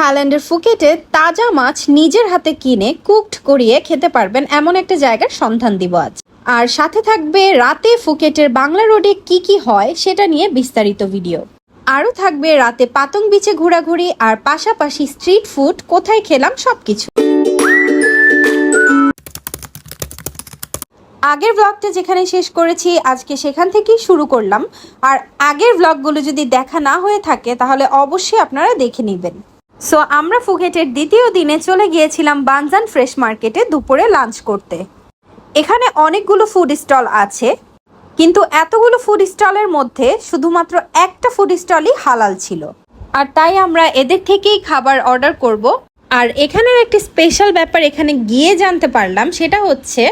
থাইল্যান্ডের ফুকেটে তাজা মাছ নিজের হাতে কিনে কুকড করিয়ে খেতে পারবেন এমন একটা জায়গার সন্ধান দিব আজ আর সাথে থাকবে রাতে ফুকেটের বাংলা রোডে কি কি হয় সেটা নিয়ে বিস্তারিত ভিডিও। আরও থাকবে রাতে পাতং বিচে ঘোরাঘুরি আর পাশাপাশি স্ট্রিট ফুড, কোথায় খেলাম সবকিছু। আগের ব্লগটা যেখানে শেষ করেছি, আজকে সেখান থেকেই শুরু করলাম। আর আগের ব্লগগুলো যদি দেখা না হয়ে থাকে, তাহলে অবশ্যই আপনারা দেখে নেবেন। সো আমরা ফুকেটের দ্বিতীয় দিনে চলে গিয়েছিলাম বানজান ফ্রেশ মার্কেটে দুপুরে লাঞ্চ করতে। এখানে অনেকগুলো ফুড স্টল আছে, কিন্তু এতগুলো ফুড স্টলের মধ্যে শুধুমাত্র একটা ফুড স্টলই হালাল ছিল। আর তাই আমরা এদের থেকেই খাবার অর্ডার করব। আর এখানের একটি স্পেশাল ব্যাপার এখানে গিয়ে জানতে পারলাম, সেটা হচ্ছে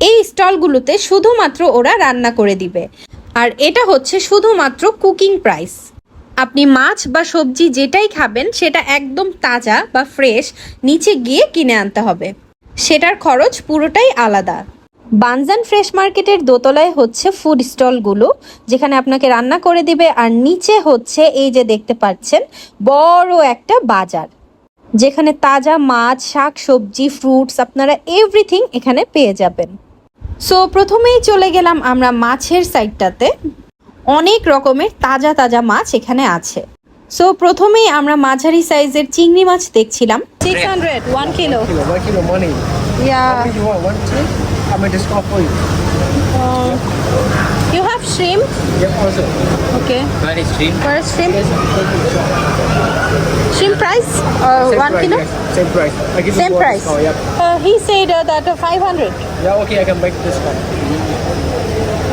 এই স্টলগুলোতে শুধুমাত্র ওরা রান্না করে দিবে। আর এটা হচ্ছে শুধুমাত্র কুকিং প্রাইস আপনি মাছ বা সবজি যেটাই খাবেন, সেটা একদম তাজা বা ফ্রেশ নিচে গিয়ে কিনে আনতে হবে। সেটার খরচ পুরোটাই আলাদা। বানজান ফ্রেশ মার্কেটের দোতলায় হচ্ছে ফুড স্টলগুলো যেখানে আপনাকে রান্না করে দিবে আর নিচে হচ্ছে এই যে দেখতে পাচ্ছেন, বড় একটা বাজার। যেখানে তাজা মাছ, শাক, সবজি ফ্রুটস আপনারা এভরিথিং এখানে পেয়ে যাবেন। সো প্রথমেই চলে গেলাম আমরা মাছের সাইডটাতে অনেক রকমের তাজা তাজা মাছ এখানে আছে সো প্রথমেই আমরা মাঝারি সাইজের চিংড়ি মাছ দেখছিলাম six hundred one kilo Kilo, one kilo money. Yeah you want? One? I made discount for you. You have shrimp Yep, also. Okay Where is stream? For shrimp Yes, take it, sure. Same one price, kilo yes. Same price. I give Same one price? discount, yep. He said that five hundred Yeah, okay, I can make discount.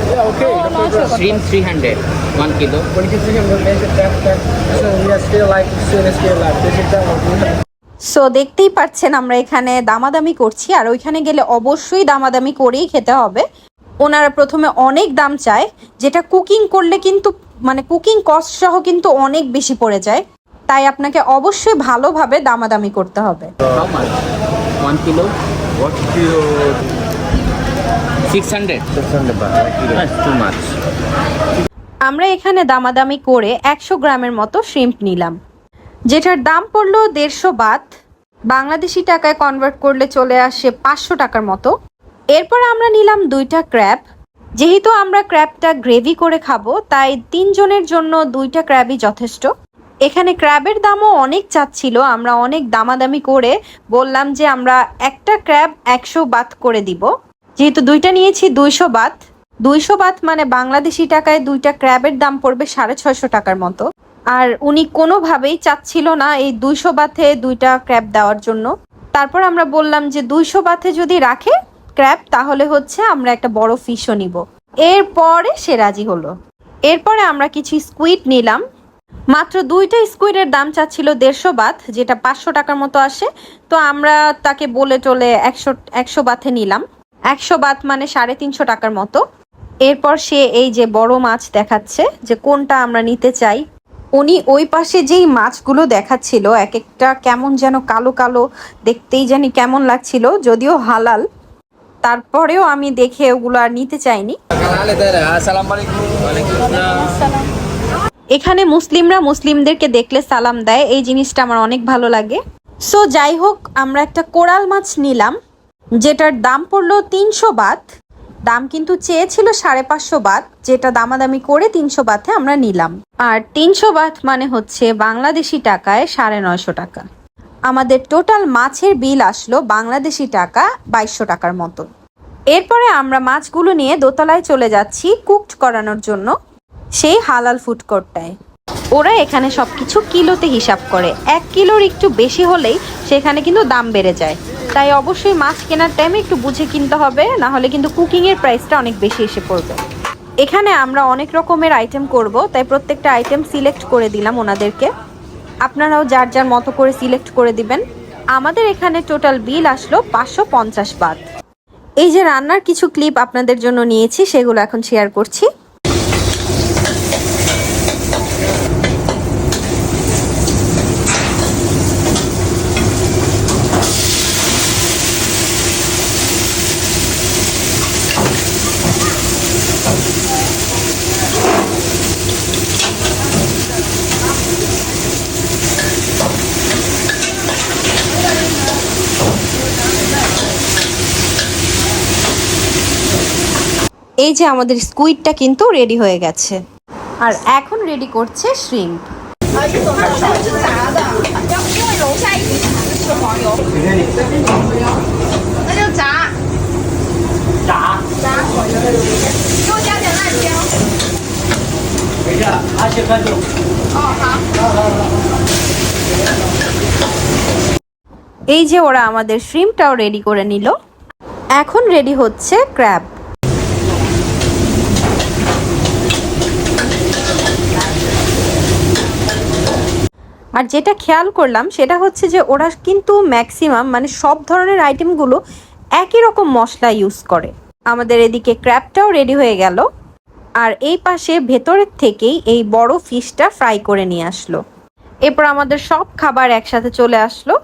Yeah, okay. Oh. Stream 300, 1 kilo. When you get to him, we'll measure that, that. So we are still like, still still like, this is that one. we have- so দেখতেই পাচ্ছেন আমরা এখানে দামাদামি করছি আর ওইখানে গেলে অবশ্যই দামাদামি করেই খেতে হবে ওনারা প্রথমে অনেক দাম চায় যেটা কুকিং করলে কিন্তু মানে কুকিং কস্ট সহ কিন্তু অনেক বেশি পড়ে যায় তাই আপনাকে অবশ্যই ভালোভাবে দামাদামি করতে হবে How much? 1 kilo? What kilo? 600. 600 too much. আমরা এখানে দামাদামি করে একশো গ্রামের মতো শ্রিম্প নিলাম। যেটার দাম পড়ল দেড়শো বাত বাংলাদেশি টাকায় কনভার্ট করলে চলে আসে পাঁচশো টাকার মতো। এরপর আমরা নিলাম দুইটা ক্র্যাব যেহেতু আমরা ক্র্যাবটা গ্রেভি করে খাব, তাই তিনজনের জন্য দুইটা ক্র্যাবই যথেষ্ট। এখানে ক্র্যাবের দামও অনেক চাচ্ছিল, আমরা অনেক দামাদামি করে বললাম যে আমরা একটা ক্র্যাব একশো বাত করে দিব। যেহেতু দুইটা নিয়েছি, দুইশো বাত। দুইশো বাত মানে বাংলাদেশি টাকায় দুইটা ক্র্যাবের দাম পড়বে সাড়ে ছয়শো টাকার মতো। আর উনি কোনোভাবেই চাচ্ছিল না এই দুইশো বাথে দুইটা ক্র্যাব দেওয়ার জন্য। তারপর আমরা বললাম যে দুইশো বাথে যদি রাখে ক্র্যাব, তাহলে হচ্ছে আমরা একটা বড় ফিশও নিব। এরপরে সে রাজি হলো। এরপরে আমরা কিছু স্কুইড নিলাম। মাত্র দুইটা স্কুইডের দাম চাচ্ছিল দেড়শো বাথ যেটা পাঁচশো টাকার মতো আসে। তো আমরা তাকে বলে টলে একশো একশো বাথে নিলাম। একশো বাথ মানে সাড়ে তিনশো টাকার মতো। এরপর সে এই যে বড় মাছ দেখাচ্ছে, যে কোনটা আমরা নিতে চাই, উনি ওই পাশে যেই মাছগুলো দেখাচ্ছিল, এক একটা কেমন যেন কালো কালো, দেখতেই জানি কেমন লাগছিল, যদিও হালাল। তারপরেও আমি দেখে ওগুলো আর নিতে চাইনি। এখানে মুসলিমরা মুসলিমদেরকে দেখলে সালাম দেয়, এই জিনিসটা আমার অনেক ভালো লাগে। সো যাই হোক, আমরা একটা কোরাল মাছ নিলাম। যেটার দাম পড়ল তিনশো বাত। দাম কিন্তু চেয়েছিল সাড়ে পাঁচশো বাত, যেটা দামাদামি করে তিনশো বাতে আমরা নিলাম। আর তিনশো বাত মানে হচ্ছে বাংলাদেশি টাকায় সাড়ে নয়শো টাকা। আমাদের টোটাল মাছের বিল আসলো বাংলাদেশি টাকা বাইশশো টাকার মতো। এরপরে আমরা মাছগুলো নিয়ে দোতলায় চলে যাচ্ছি কুকড করানোর জন্য, সেই হালাল ফুড কোর্টটায়। ওরা এখানে সবকিছু কিলোতে হিসাব করে। এক কিলোর একটু বেশি হলেই সেখানে কিন্তু দাম বেড়ে যায়। তাই অবশ্যই মাছ কেনার টাইমে একটু বুঝে কিনতে হবে না হলে কিন্তু কুকিংয়ের প্রাইসটা অনেক বেশি এসে পড়বে। এখানে আমরা অনেক রকমের আইটেম করব, তাই প্রত্যেকটা আইটেম সিলেক্ট করে দিলাম ওনাদেরকে। আপনারাও যার যার মতো করে সিলেক্ট করে দিবেন। আমাদের এখানে টোটাল বিল আসলো পাঁচশো পঞ্চাশ বাত এই যে রান্নার কিছু ক্লিপ আপনাদের জন্য নিয়েছি, সেগুলো এখন শেয়ার করছি। এই যে আমাদের স্কুইডটা কিন্তু রেডি হয়ে গেছে। আর এখন রেডি করছে শ্রিম্প এই যে ওরা আমাদের শ্রিমটাও রেডি করে নিল। এখন রেডি হচ্ছে ক্র্যাব আর যেটা খেয়াল করলাম, সেটা হচ্ছে যে ওরা কিন্তু ম্যাক্সিমাম মানে সব ধরনের আইটেমগুলো একই রকম মশলা ইউজ করে। আমাদের এদিকে ক্র্যাপটাও রেডি হয়ে গেল। আর এই পাশে ভেতরের থেকেই এই বড় ফিশটা ফ্রাই করে নিয়ে আসলো। এরপর আমাদের সব খাবার একসাথে চলে আসলো।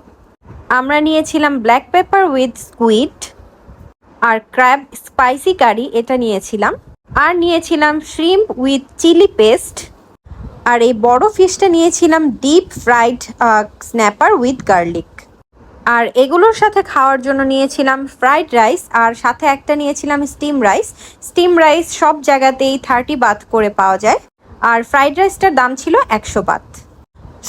আমরা নিয়েছিলাম ব্ল্যাক পেপার উইথ স্কুইড আর ক্র্যাব স্পাইসি কারি এটা নিয়েছিলাম। আর নিয়েছিলাম শ্রিম্প উইথ চিলি পেস্ট আর এই বড় ফিশটা নিয়েছিলাম deep fried snapper with garlic আর এগুলোর সাথে খাওয়ার জন্য নিয়েছিলাম ফ্রাইড রাইস আর সাথে একটা নিয়েছিলাম স্টিম রাইস স্টিম রাইস সব জায়গাতেই থার্টি বাত করে পাওয়া যায়। আর ফ্রাইড রাইসটার দাম ছিল একশো বাত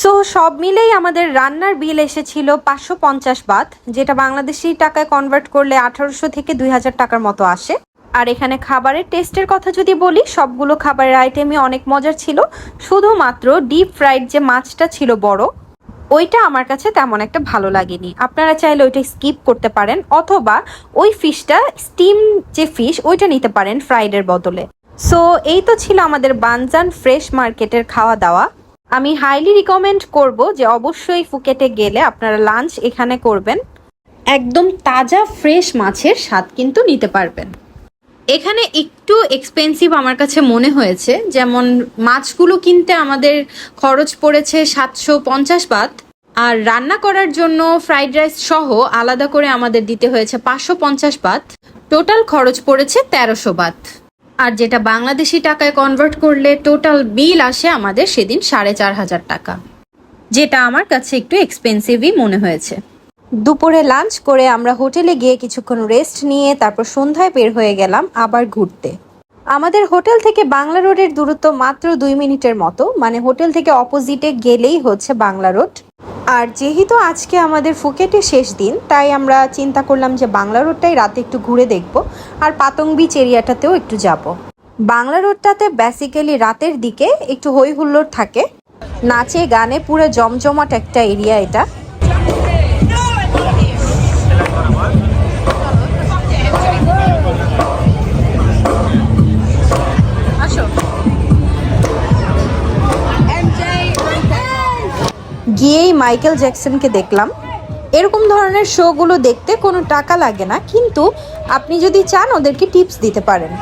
সো সব মিলেই আমাদের রান্নার বিল এসেছিল পাঁচশো পঞ্চাশ বাত যেটা বাংলাদেশি টাকায় কনভার্ট করলে আঠারোশো থেকে দুই হাজার টাকার মতো আসে। আর এখানে খাবারের টেস্টের কথা যদি বলি, সবগুলো খাবারের আইটেমই অনেক মজার ছিল। শুধুমাত্র ডিপ ফ্রাইড যে মাছটা ছিল বড়, ওইটা আমার কাছে তেমন একটা ভালো লাগেনি। আপনারা চাইলে ওইটা স্কিপ করতে পারেন, অথবা ওই ফিশটা স্টিম যে ফিশ ওইটা নিতে পারেন ফ্রাইডের বদলে। সো এই তো ছিল আমাদের বানজান ফ্রেশ মার্কেটের খাওয়া দাওয়া আমি হাইলি রিকমেন্ড করব যে অবশ্যই ফুকেটে গেলে আপনারা লাঞ্চ এখানে করবেন। একদম তাজা ফ্রেশ মাছের স্বাদ কিন্তু নিতে পারবেন। এখানে একটু এক্সপেন্সিভ আমার কাছে মনে হয়েছে। যেমন মাছগুলো কিনতে আমাদের খরচ পড়েছে সাতশো পঞ্চাশ বাত। আর রান্না করার জন্য ফ্রাইড রাইস সহ আলাদা করে আমাদের দিতে হয়েছে পাঁচশো পঞ্চাশ বাত। টোটাল খরচ পড়েছে তেরোশো বাত। আর যেটা বাংলাদেশি টাকায় কনভার্ট করলে টোটাল বিল আসে আমাদের সেদিন সাড়ে চার হাজার টাকা। যেটা আমার কাছে একটু এক্সপেন্সিভই মনে হয়েছে। দুপুরে লাঞ্চ করে আমরা হোটেলে গিয়ে কিছুক্ষণ রেস্ট নিয়ে তারপর সন্ধ্যায় বের হয়ে গেলাম আবার ঘুরতে। আমাদের হোটেল থেকে বাংলা রোডের দূরত্ব মাত্র দুই মিনিটের মতো মানে হোটেল থেকে অপোজিটে গেলেই হচ্ছে বাংলা রোড। আর যেহেতু আজকে আমাদের ফুকেটে শেষ দিন, তাই আমরা চিন্তা করলাম যে বাংলা রোডটাই রাতে একটু ঘুরে দেখব আর পাতং বিচ এরিয়াটাতেও একটু যাব। বাংলা রোডটাতে বেসিক্যালি রাতের দিকে একটু হৈ হুল্লোড় থাকে। নাচে গানে পুরো জমজমাট একটা এরিয়া এটা। মাইকেল জ্যাকসনকে দেখলাম। এরকম ধরনের শোগুলো দেখতে কোনো টাকা লাগে না, কিন্তু আপনি যদি চান ওদেরকে টিপস দিতে পারেন।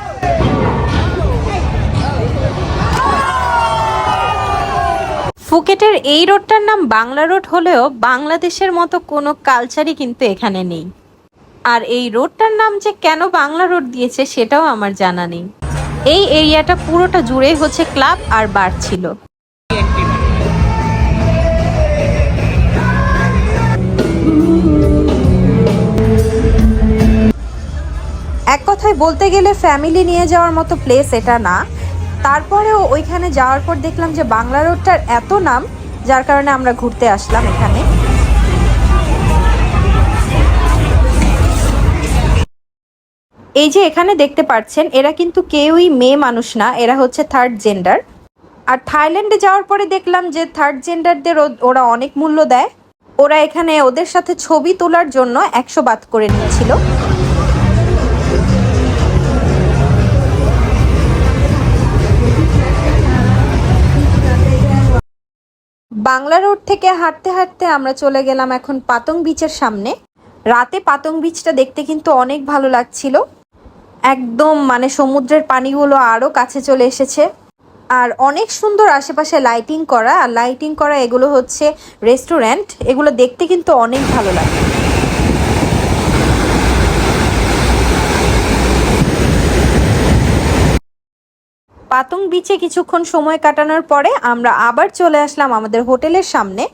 ফুকেটের এই রোডটার নাম বাংলা রোড হলেও বাংলাদেশের মতো কোনো কালচারই কিন্তু এখানে নেই। আর এই রোডটার নাম যে কেন বাংলা রোড দিয়েছে সেটাও আমার জানা নেই। এই এরিয়াটা পুরোটা জুড়েই হচ্ছে ক্লাব আর বার ছিল। এক কথায় বলতে গেলে ফ্যামিলি নিয়ে যাওয়ার মতো প্লেস এটা না। তারপরেও ওইখানে যাওয়ার পর দেখলাম যে বাংলা রোডটার এত নাম, যার কারণে আমরা ঘুরতে আসলাম এখানে। এই যে এখানে দেখতে পাচ্ছেন, এরা কিন্তু কেউই মেয়ে মানুষ না, এরা হচ্ছে থার্ড জেন্ডার আর থাইল্যান্ডে যাওয়ার পরে দেখলাম যে থার্ড জেন্ডারদের ওরা অনেক মূল্য দেয়। ওরা এখানে ওদের সাথে ছবি তোলার জন্য একশো বাদ করে নিয়েছিল। বাংলা রোড থেকে হাঁটতে হাঁটতে আমরা চলে গেলাম এখন পাতং বিচের সামনে। রাতে পাতং বিচটা দেখতে কিন্তু অনেক ভালো লাগছিল। একদম মানে সমুদ্রের পানিগুলো আরও কাছে চলে এসেছে। আর অনেক সুন্দর আশেপাশে লাইটিং করা। আর লাইটিং করা এগুলো হচ্ছে রেস্টুরেন্ট এগুলো দেখতে কিন্তু অনেক ভালো লাগে। পাতং বিচে কিছুক্ষণ সময় কাটানোর পরে আমরা আবার চলে আসলাম আমাদের হোটেলের সামনে,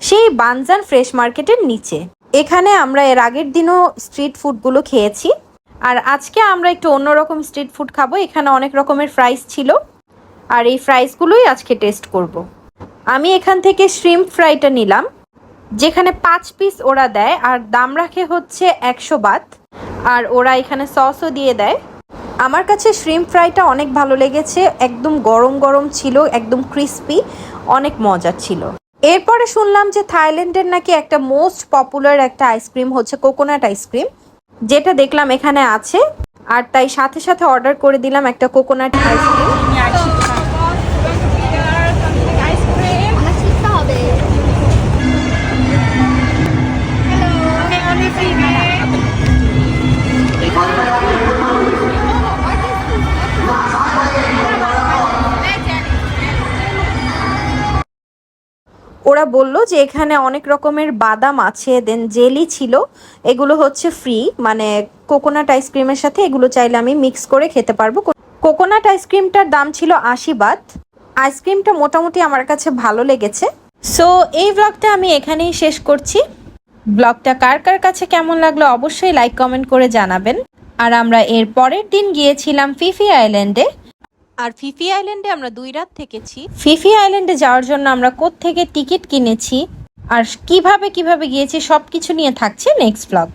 সেই বানজান ফ্রেশ মার্কেটের নিচে। এখানে আমরা এর আগের দিনও স্ট্রিট ফুডগুলো খেয়েছি। আর আজকে আমরা একটু অন্যরকম স্ট্রিট ফুড খাব। এখানে অনেক রকমের ফ্রাইস ছিল। আর এই ফ্রাইসগুলোই আজকে টেস্ট করব। আমি এখান থেকে শ্রিম ফ্রাইটা নিলাম, যেখানে পাঁচ পিস ওরা দেয়, আর দাম রাখে হচ্ছে একশো বাত, আর ওরা এখানে সসও দিয়ে দেয়। আমার কাছে শ্রিম ফ্রাইটা অনেক ভালো লেগেছে, একদম গরম গরম ছিল, একদম ক্রিস্পি অনেক মজা ছিল। এরপরে শুনলাম যে থাইল্যান্ডের নাকি একটা মোস্ট পপুলার একটা আইসক্রিম হচ্ছে কোকোনাট আইসক্রিম যেটা দেখলাম এখানে আছে, আর তাই সাথে সাথে অর্ডার করে দিলাম একটা কোকোনাট আইসক্রিম ওরা বলল যে এখানে অনেক রকমের বাদাম আছে দেন জেলি ছিল, এগুলো হচ্ছে ফ্রি মানে কোকোনাট আইসক্রিমের সাথে এগুলো চাইলে আমি মিক্স করে খেতে পারব। কোকোনাট আইসক্রিমটার দাম ছিল আশি বাত আইসক্রিমটা মোটামুটি আমার কাছে ভালো লেগেছে। সো এই ব্লগটা আমি এখানেই শেষ করছি। ব্লগটা কার কার কাছে কেমন লাগল অবশ্যই লাইক কমেন্ট করে জানাবেন। আর আমরা এর পরের দিন গিয়েছিলাম ফিফি আইল্যান্ডে আর ফিফি আইল্যান্ডে আমরা দুই রাত থেকেছি। ফিফি আইল্যান্ডে যাওয়ার জন্য আমরা থেকে টিকিট কিনেছি আর কীভাবে কীভাবে গিয়েছি সব কিছু নিয়ে থাকছে নেক্সট ব্লগ।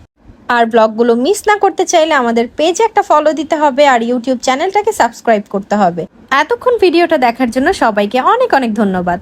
আর ব্লগগুলো মিস না করতে চাইলে আমাদের পেজে একটা ফলো দিতে হবে আর ইউটিউব চ্যানেলটাকে সাবস্ক্রাইব করতে হবে। এতক্ষণ ভিডিওটা দেখার জন্য সবাইকে অনেক অনেক ধন্যবাদ।